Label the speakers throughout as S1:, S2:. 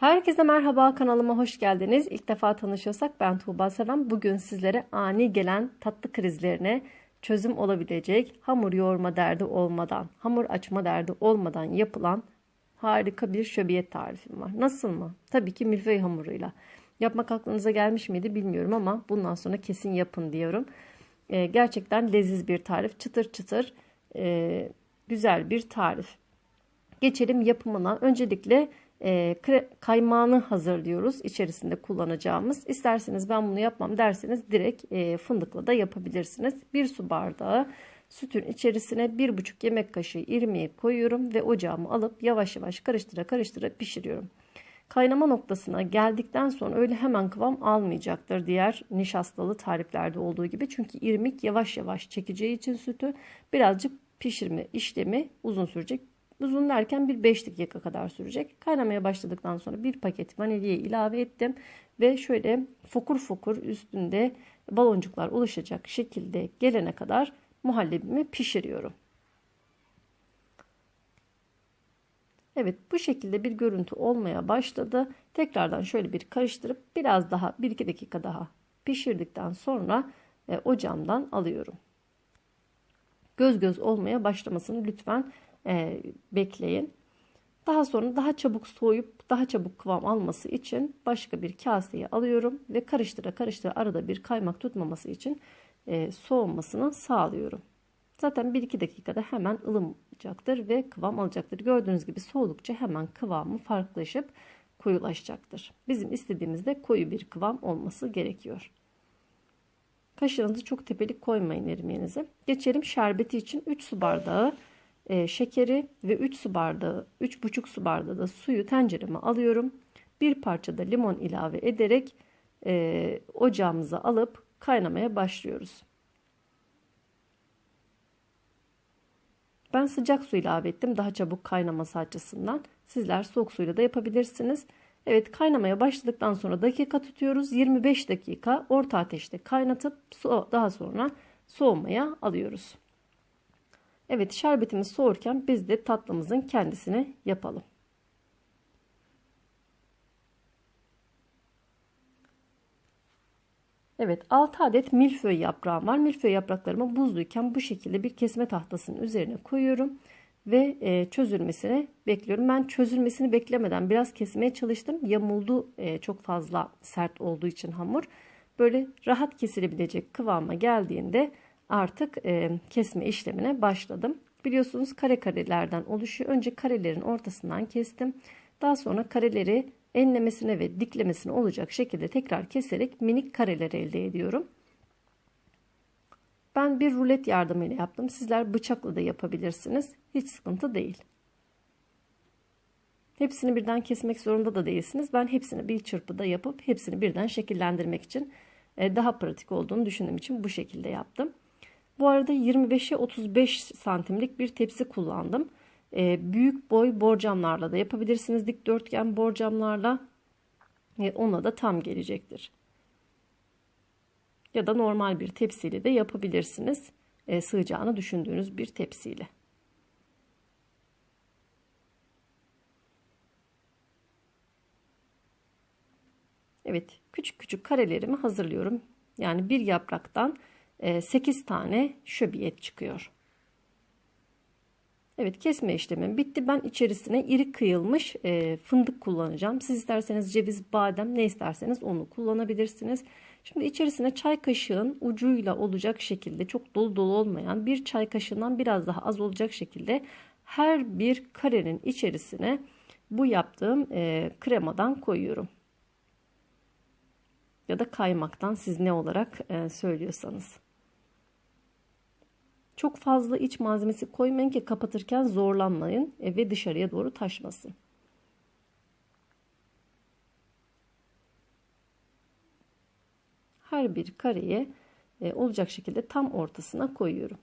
S1: Herkese merhaba kanalıma hoş geldiniz. İlk defa tanışıyorsak ben Tuğba Seven. Bugün sizlere ani gelen tatlı krizlerine çözüm olabilecek hamur yoğurma derdi olmadan, hamur açma derdi olmadan yapılan harika bir şöbiyet tarifim var. Nasıl mı? Tabii ki milföy hamuruyla. Yapmak aklınıza gelmiş miydi bilmiyorum ama bundan sonra kesin yapın diyorum. Ee, gerçekten leziz bir tarif. Çıtır çıtır e, güzel bir tarif. Geçelim yapımına. Öncelikle e, kaymağını hazırlıyoruz içerisinde kullanacağımız. İsterseniz ben bunu yapmam derseniz direkt e, fındıkla da yapabilirsiniz. Bir su bardağı sütün içerisine bir buçuk yemek kaşığı irmiği koyuyorum ve ocağımı alıp yavaş yavaş karıştıra karıştıra pişiriyorum. Kaynama noktasına geldikten sonra öyle hemen kıvam almayacaktır diğer nişastalı tariflerde olduğu gibi. Çünkü irmik yavaş yavaş çekeceği için sütü birazcık pişirme işlemi uzun sürecek. Uzun derken bir 5 dakika kadar sürecek. Kaynamaya başladıktan sonra bir paket vanilya ilave ettim. Ve şöyle fokur fokur üstünde baloncuklar oluşacak şekilde gelene kadar muhallebimi pişiriyorum. Evet bu şekilde bir görüntü olmaya başladı. Tekrardan şöyle bir karıştırıp biraz daha 1-2 dakika daha pişirdikten sonra e, ocağımdan alıyorum. Göz göz olmaya başlamasını lütfen e, bekleyin. Daha sonra daha çabuk soğuyup daha çabuk kıvam alması için başka bir kaseye alıyorum ve karıştıra karıştıra arada bir kaymak tutmaması için e, soğumasını sağlıyorum. Zaten 1-2 dakikada hemen ılımacaktır ve kıvam alacaktır. Gördüğünüz gibi soğudukça hemen kıvamı farklılaşıp koyulaşacaktır. Bizim istediğimizde koyu bir kıvam olması gerekiyor. Kaşığınızı çok tepelik koymayın erimenize. Geçelim şerbeti için 3 su bardağı şekeri ve 3 su bardağı 3,5 su bardağı da suyu tencereme alıyorum. Bir parça da limon ilave ederek e, ocağımıza alıp kaynamaya başlıyoruz. Ben sıcak su ilave ettim daha çabuk kaynaması açısından. Sizler soğuk suyla da yapabilirsiniz. Evet kaynamaya başladıktan sonra dakika tutuyoruz. 25 dakika orta ateşte kaynatıp daha sonra soğumaya alıyoruz. Evet şerbetimiz soğurken biz de tatlımızın kendisini yapalım. Evet 6 adet milföy yaprağım var. Milföy yapraklarımı buzluyken bu şekilde bir kesme tahtasının üzerine koyuyorum ve e, çözülmesini bekliyorum. Ben çözülmesini beklemeden biraz kesmeye çalıştım. Yamuldu e, çok fazla sert olduğu için hamur. Böyle rahat kesilebilecek kıvama geldiğinde artık e, kesme işlemine başladım. Biliyorsunuz kare karelerden oluşuyor. Önce karelerin ortasından kestim. Daha sonra kareleri enlemesine ve diklemesine olacak şekilde tekrar keserek minik kareler elde ediyorum. Ben bir rulet yardımıyla yaptım. Sizler bıçakla da yapabilirsiniz. Hiç sıkıntı değil. Hepsini birden kesmek zorunda da değilsiniz. Ben hepsini bir çırpıda yapıp hepsini birden şekillendirmek için e, daha pratik olduğunu düşündüğüm için bu şekilde yaptım. Bu arada 25'e 35 santimlik bir tepsi kullandım. E, büyük boy borcamlarla da yapabilirsiniz. Dikdörtgen borcamlarla e, ona da tam gelecektir. Ya da normal bir tepsiyle de yapabilirsiniz. E, sığacağını düşündüğünüz bir tepsiyle. Evet küçük küçük karelerimi hazırlıyorum. Yani bir yapraktan 8 tane şöbiyet çıkıyor. Evet kesme işlemim bitti. Ben içerisine iri kıyılmış e, fındık kullanacağım. Siz isterseniz ceviz, badem ne isterseniz onu kullanabilirsiniz. Şimdi içerisine çay kaşığın ucuyla olacak şekilde çok dolu dolu olmayan bir çay kaşığından biraz daha az olacak şekilde her bir karenin içerisine bu yaptığım e, kremadan koyuyorum. Ya da kaymaktan siz ne olarak e, söylüyorsanız. Çok fazla iç malzemesi koymayın ki kapatırken zorlanmayın e, ve dışarıya doğru taşmasın. Her bir kareye e, olacak şekilde tam ortasına koyuyorum.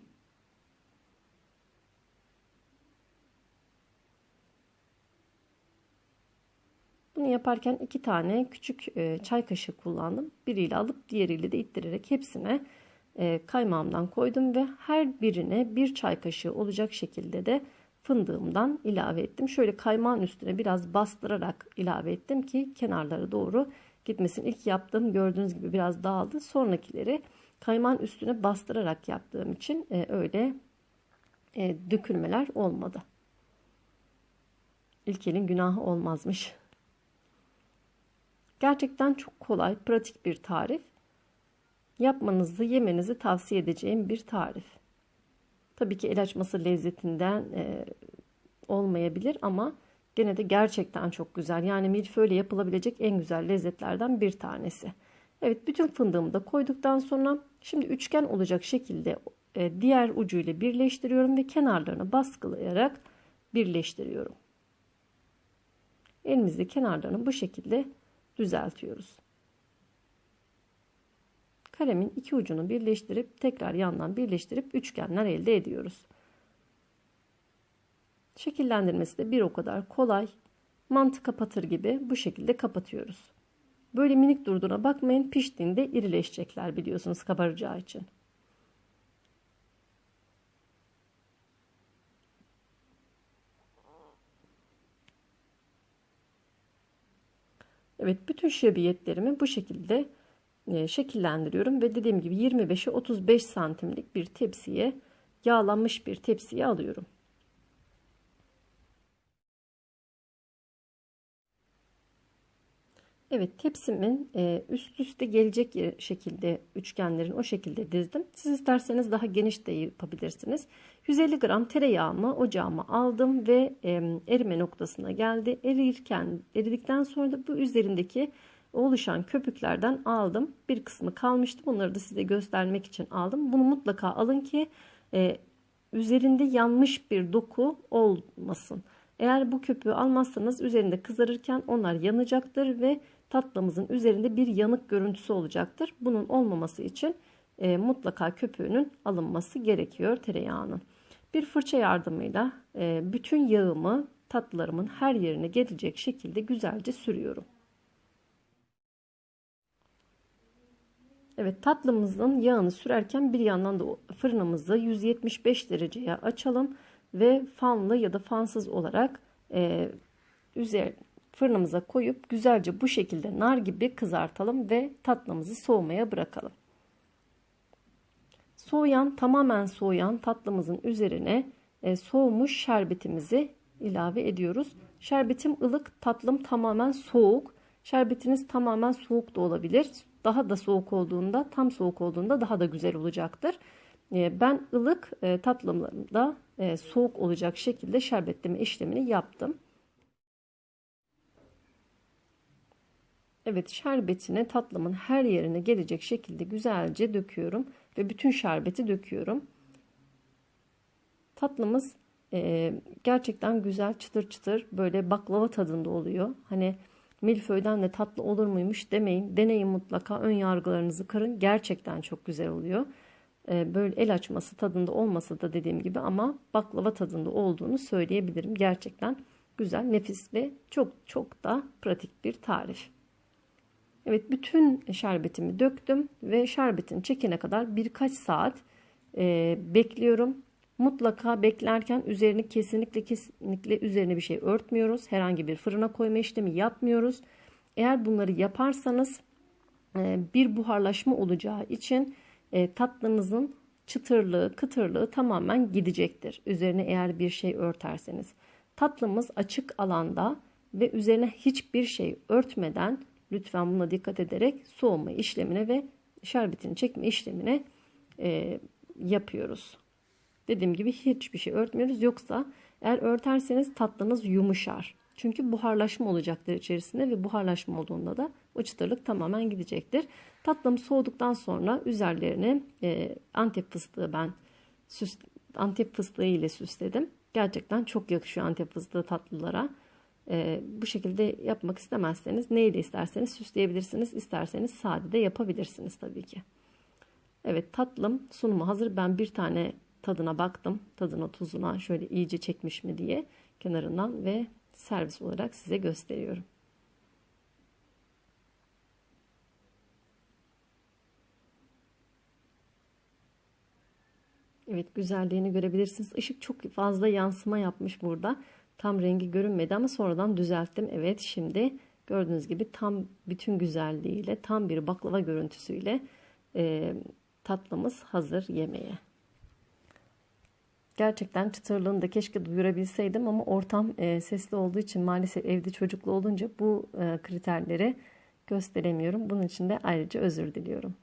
S1: Bunu yaparken iki tane küçük e, çay kaşığı kullandım. Biriyle alıp diğeriyle de ittirerek hepsine e, kaymağımdan koydum ve her birine bir çay kaşığı olacak şekilde de fındığımdan ilave ettim. Şöyle kaymağın üstüne biraz bastırarak ilave ettim ki kenarları doğru gitmesin. İlk yaptığım gördüğünüz gibi biraz dağıldı. Sonrakileri kaymağın üstüne bastırarak yaptığım için e, öyle e, dökülmeler olmadı. İlk elin günahı olmazmış. Gerçekten çok kolay, pratik bir tarif. Yapmanızı, yemenizi tavsiye edeceğim bir tarif. Tabii ki el açması lezzetinden e, olmayabilir ama gene de gerçekten çok güzel. Yani milföyle yapılabilecek en güzel lezzetlerden bir tanesi. Evet bütün fındığımı da koyduktan sonra şimdi üçgen olacak şekilde e, diğer ucuyla birleştiriyorum ve kenarlarını baskılayarak birleştiriyorum. Elimizde kenarlarını bu şekilde düzeltiyoruz. Karemin iki ucunu birleştirip tekrar yandan birleştirip üçgenler elde ediyoruz. Şekillendirmesi de bir o kadar kolay. Mantı kapatır gibi bu şekilde kapatıyoruz. Böyle minik durduğuna bakmayın piştiğinde irileşecekler biliyorsunuz kabaracağı için. Evet bütün şebiyetlerimi bu şekilde şekillendiriyorum ve dediğim gibi 25'e 35 santimlik bir tepsiye yağlanmış bir tepsiye alıyorum. Evet tepsimin e, üst üste gelecek şekilde üçgenlerin o şekilde dizdim. Siz isterseniz daha geniş de yapabilirsiniz. 150 gram tereyağımı ocağıma aldım ve erime noktasına geldi. Erirken eridikten sonra da bu üzerindeki oluşan köpüklerden aldım. Bir kısmı kalmıştı. Bunları da size göstermek için aldım. Bunu mutlaka alın ki e, üzerinde yanmış bir doku olmasın. Eğer bu köpüğü almazsanız üzerinde kızarırken onlar yanacaktır ve tatlımızın üzerinde bir yanık görüntüsü olacaktır. Bunun olmaması için e, mutlaka köpüğünün alınması gerekiyor tereyağının. Bir fırça yardımıyla e, bütün yağımı tatlılarımın her yerine gelecek şekilde güzelce sürüyorum. Evet tatlımızın yağını sürerken bir yandan da fırınımızı 175 dereceye açalım ve fanlı ya da fansız olarak e, üzer, fırınımıza koyup güzelce bu şekilde nar gibi kızartalım ve tatlımızı soğumaya bırakalım. Soğuyan tamamen soğuyan tatlımızın üzerine e, soğumuş şerbetimizi ilave ediyoruz. Şerbetim ılık, tatlım tamamen soğuk. Şerbetiniz tamamen soğuk da olabilir. Daha da soğuk olduğunda, tam soğuk olduğunda daha da güzel olacaktır. E, ben ılık e, tatlımlarımda e, soğuk olacak şekilde şerbetleme işlemini yaptım. Evet şerbetini tatlımın her yerine gelecek şekilde güzelce döküyorum ve bütün şerbeti döküyorum. Tatlımız e, gerçekten güzel çıtır çıtır böyle baklava tadında oluyor. Hani milföyden de tatlı olur muymuş demeyin. Deneyin mutlaka ön yargılarınızı kırın. Gerçekten çok güzel oluyor. E, böyle el açması tadında olmasa da dediğim gibi ama baklava tadında olduğunu söyleyebilirim. Gerçekten güzel, nefis ve çok çok da pratik bir tarif. Evet bütün şerbetimi döktüm ve şerbetin çekene kadar birkaç saat e, bekliyorum. Mutlaka beklerken üzerini kesinlikle kesinlikle üzerine bir şey örtmüyoruz. Herhangi bir fırına koyma işlemi yapmıyoruz. Eğer bunları yaparsanız e, bir buharlaşma olacağı için e, tatlınızın çıtırlığı, kıtırlığı tamamen gidecektir. Üzerine eğer bir şey örterseniz. Tatlımız açık alanda ve üzerine hiçbir şey örtmeden Lütfen buna dikkat ederek soğuma işlemine ve şerbetini çekme işlemine e, yapıyoruz. Dediğim gibi hiçbir şey örtmüyoruz. Yoksa eğer örterseniz tatlınız yumuşar. Çünkü buharlaşma olacaktır içerisinde ve buharlaşma olduğunda da o çıtırlık tamamen gidecektir. Tatlım soğuduktan sonra üzerlerine e, antep fıstığı ben süs, antep fıstığı ile süsledim. Gerçekten çok yakışıyor antep fıstığı tatlılara. E, bu şekilde yapmak istemezseniz neyle isterseniz süsleyebilirsiniz. İsterseniz sade de yapabilirsiniz tabii ki. Evet tatlım sunumu hazır. Ben bir tane tadına baktım. Tadına tuzuna şöyle iyice çekmiş mi diye kenarından ve servis olarak size gösteriyorum. Evet güzelliğini görebilirsiniz. Işık çok fazla yansıma yapmış burada. Tam rengi görünmedi ama sonradan düzelttim. Evet şimdi gördüğünüz gibi tam bütün güzelliğiyle tam bir baklava görüntüsüyle e, tatlımız hazır yemeğe. Gerçekten çıtırlığını da keşke duyurabilseydim ama ortam e, sesli olduğu için maalesef evde çocuklu olunca bu e, kriterleri gösteremiyorum. Bunun için de ayrıca özür diliyorum.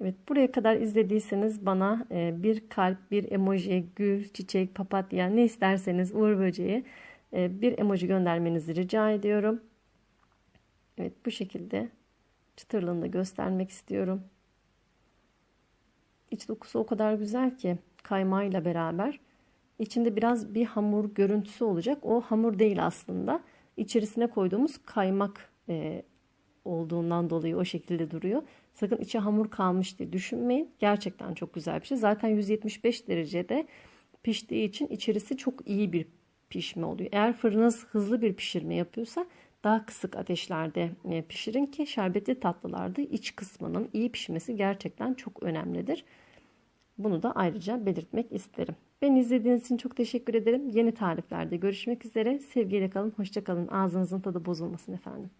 S1: Evet buraya kadar izlediyseniz bana e, bir kalp, bir emoji, gül, çiçek, papatya ne isterseniz uğur böceği e, bir emoji göndermenizi rica ediyorum. Evet bu şekilde çıtırlığını da göstermek istiyorum. İç dokusu o kadar güzel ki kaymağıyla beraber. İçinde biraz bir hamur görüntüsü olacak. O hamur değil aslında. İçerisine koyduğumuz kaymak e, olduğundan dolayı o şekilde duruyor. Sakın içi hamur kalmış diye düşünmeyin. Gerçekten çok güzel bir şey. Zaten 175 derecede piştiği için içerisi çok iyi bir pişme oluyor. Eğer fırınız hızlı bir pişirme yapıyorsa daha kısık ateşlerde e, pişirin ki şerbetli tatlılarda iç kısmının iyi pişmesi gerçekten çok önemlidir. Bunu da ayrıca belirtmek isterim. Beni izlediğiniz için çok teşekkür ederim. Yeni tariflerde görüşmek üzere. Sevgiyle kalın, hoşça kalın. Ağzınızın tadı bozulmasın efendim.